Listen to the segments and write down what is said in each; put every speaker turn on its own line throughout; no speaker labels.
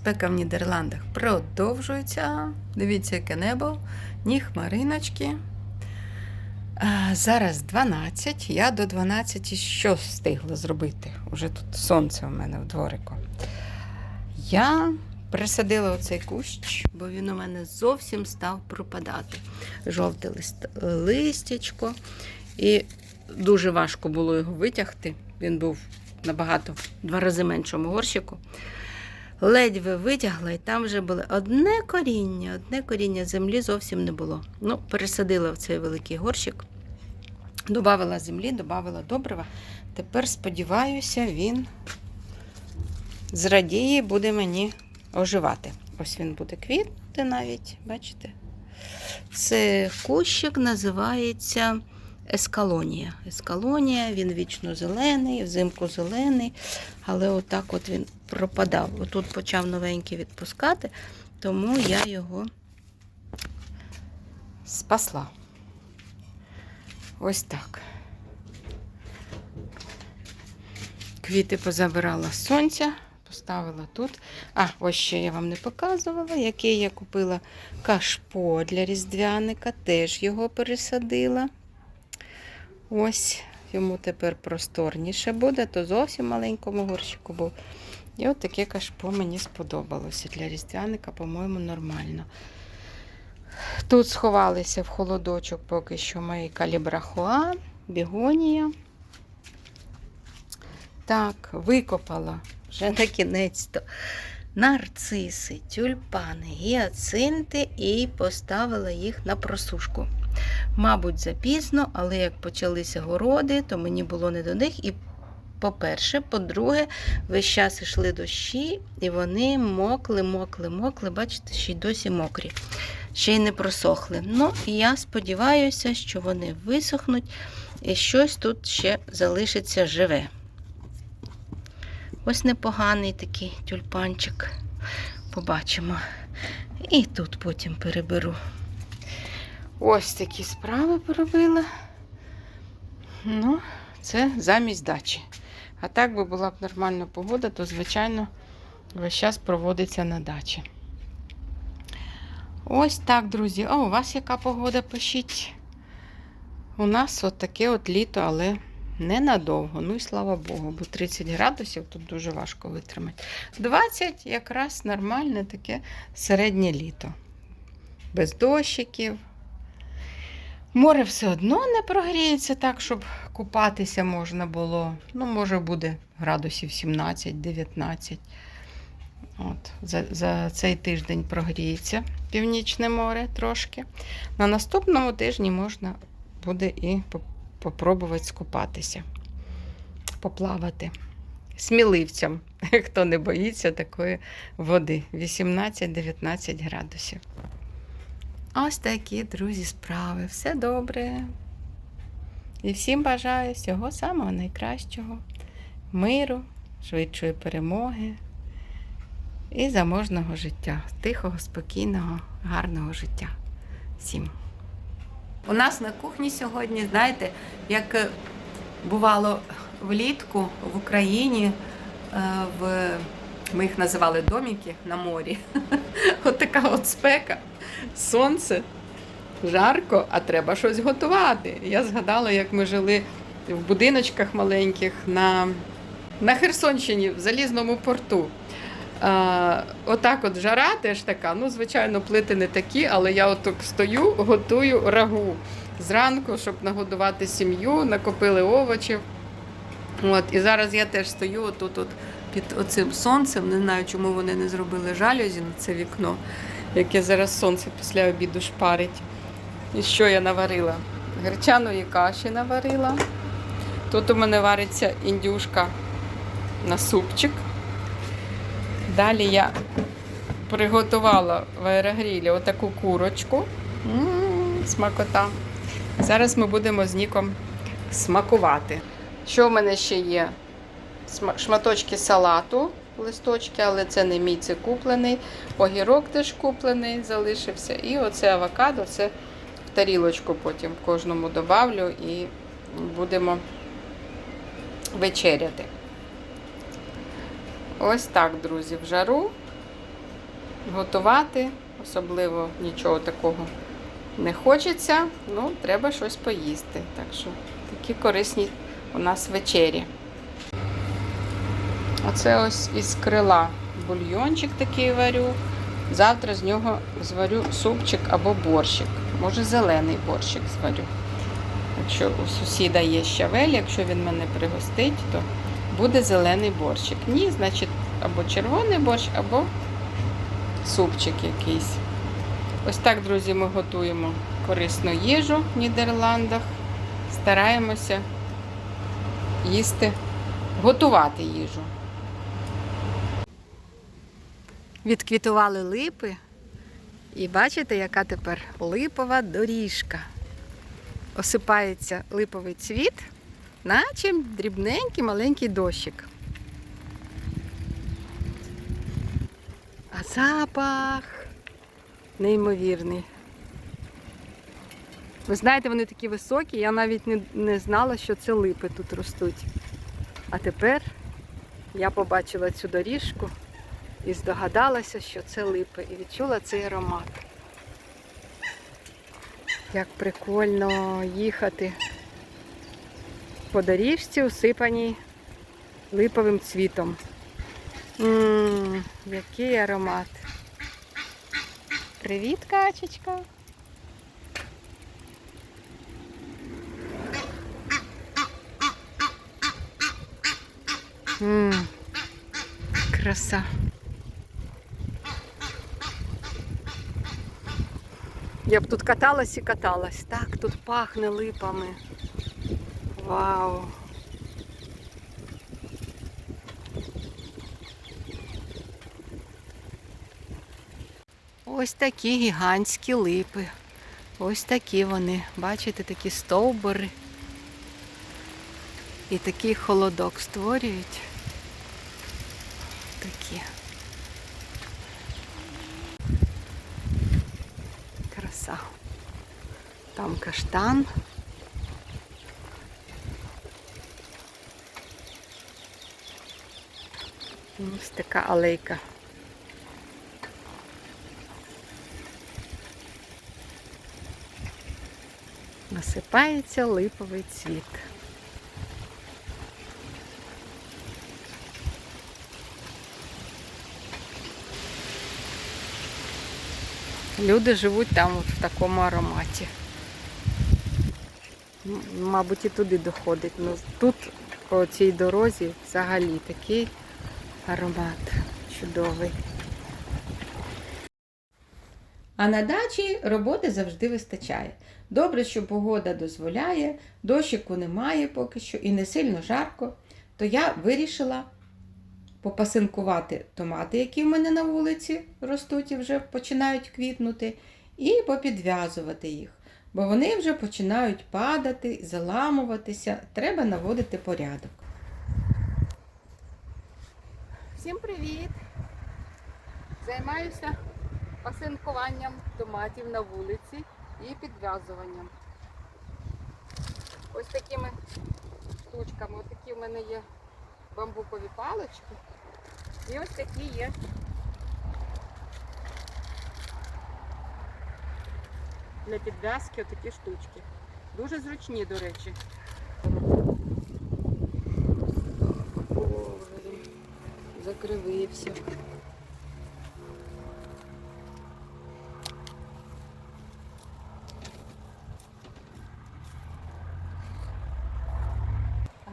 Спека в Нідерландах продовжується. Дивіться, яке небо, ні хмариночки. Зараз 12. Я до 12 що встигла зробити? Уже тут сонце у мене в дворику. Я присадила оцей кущ, бо він у мене зовсім став пропадати. Жовте лист, листячко. І дуже важко було його витягти. Він був набагато в два рази меншому горщику. Ледве витягла, і там вже було одне коріння, одне коріння землі зовсім не було. Ну, пересадила в цей великий горщик, додавала землі, додавала добрива. Тепер, сподіваюся, він зрадіє буде мені оживати. Ось він буде квітти навіть, бачите? Це кущик називається ескалонія. Ескалонія, він вічно зелений, взимку зелений, але отак от він пропадав. Отут почав новенький відпускати, тому я його спасла. Ось так. Квіти позабирала з сонця, поставила тут. А, ось ще я вам не показувала, яке я купила кашпо для різдвяника, теж його пересадила. Ось, йому тепер просторніше буде, то зовсім маленькому горщику був. І от таке кашпо мені сподобалося для різдвяника, по-моєму, нормально. Тут сховалися в холодочок поки що мої калібрахуа, бігонія. Так, викопала вже на кінець-то нарциси, тюльпани, гіацинти і поставила їх на просушку. Мабуть, запізно, але як почалися городи, то мені було не до них. І, по-перше, по-друге, весь час йшли дощі, і вони мокли, мокли, мокли, бачите, ще й досі мокрі, ще й не просохли. Ну, і я сподіваюся, що вони висохнуть і щось тут ще залишиться живе. Ось непоганий такий тюльпанчик. Побачимо. І тут потім переберу. Ось такі справи поробила. Ну, це замість дачі. А так би була б нормальна погода, то, звичайно, весь час проводиться на дачі. Ось так, друзі. О, у вас яка погода пишіть? У нас от таке от літо, але ненадовго. Ну і слава Богу, бо 30 градусів тут дуже важко витримати. 20 якраз нормальне таке середнє літо. Без дощиків. Море все одно не прогріється так, щоб купатися можна було. Ну, може, буде градусів 17-19. От, за, за цей тиждень прогріється Північне море трошки. На наступному тижні можна буде і по- попробувати скупатися, поплавати. Сміливцям, хто не боїться такої води. 18-19 градусів. Ось такі, друзі, справи. Все добре. І всім бажаю всього самого найкращого, миру, швидшої перемоги і заможного життя, тихого, спокійного, гарного життя. Всім. У нас на кухні сьогодні, знаєте, як бувало влітку в Україні, е, в, ми їх називали доміки на морі. От така от спека, сонце, жарко, а треба щось готувати. Я згадала, як ми жили в будиночках маленьких на, на Херсонщині, в Залізному порту. А, отак от жара теж така. Ну, звичайно, плити не такі, але я отак стою, готую рагу зранку, щоб нагодувати сім'ю, накопили овочів. От, і зараз я теж стою отут от під оцим сонцем. Не знаю, чому вони не зробили жалюзі на це вікно, яке зараз сонце після обіду шпарить. І що я наварила? Гречаної каші наварила. Тут у мене вариться індюшка на супчик. Далі я приготувала в аерогрілі отаку курочку. М, Смакота. Зараз ми будемо з Ніком смакувати. Що в мене ще є? Шматочки салату, листочки, але це не мій, це куплений. Огірок теж куплений, залишився. І оце авокадо, це в тарілочку потім кожному добавлю і будемо вечеряти. Ось так, друзі, в жару. готувати, особливо нічого такого не хочеться, ну, треба щось поїсти. Так що такі корисні у нас вечері. Оце ось із крила бульйончик такий варю. Завтра з нього зварю супчик або борщик. Може, зелений борщик зварю. Якщо у сусіда є щавель, якщо він мене пригостить, то буде зелений борщик. Ні, значить, або червоний борщ, або супчик якийсь. Ось так, друзі, ми готуємо корисну їжу в Нідерландах. Стараємося їсти, готувати їжу. Відквітували липи. І бачите, яка тепер липова доріжка. Осипається липовий цвіт, наче дрібненький маленький дощик. А запах неймовірний. Ви знаєте, вони такі високі, я навіть не, не знала, що це липи тут ростуть. А тепер я побачила цю доріжку і здогадалася, що це липи, і відчула цей аромат. Як прикольно їхати по доріжці, усипаній липовим цвітом. Ммм, який аромат. Привіт, качечка. Ммм, краса. Я б тут каталась і каталась. Так, тут пахне липами. Вау. Ось такі гігантські липи. Ось такі вони. Бачите, такі стовбури. І такий холодок створюють. Такі. Краса. Там каштан. Ось така алейка. Насипається липовий цвіт. Люди живуть там от в такому ароматі. Мабуть, і туди доходить. Ну, тут по цій дорозі взагалі такий аромат чудовий. А на дачі роботи завжди вистачає. Добре, що погода дозволяє, дощику немає поки що і не сильно жарко, то я вирішила попасинкувати томати, які в мене на вулиці ростуть і вже починають квітнути, і попідв'язувати їх, бо вони вже починають падати, заламуватися, треба наводити порядок. Всім привіт! Займаюся пасинкуванням томатів на вулиці і підв'язуванням. Ось такими штучками. Ось такі в мене є бамбукові палички. І ось такі є для підв'язки отакі штучки. Дуже зручні, до речі. Закривився.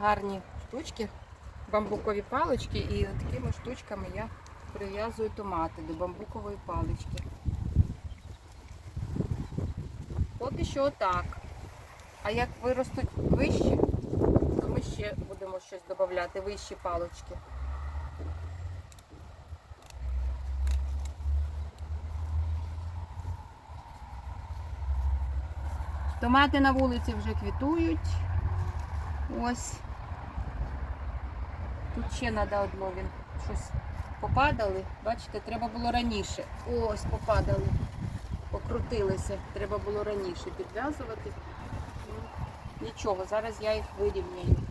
Гарні штучки, бамбукові палички і такими штучками я прив'язую томати до бамбукової палички. Поки що отак. А як виростуть вищі, то ми ще будемо щось додати, вищі палички. Томати на вулиці вже квітують. Ось. Тут ще треба одно, він щось попадали. Бачите, треба було раніше. Ось попадали, покрутилися. Треба було раніше підв'язувати. Ну, Нічого, зараз я їх вирівняю.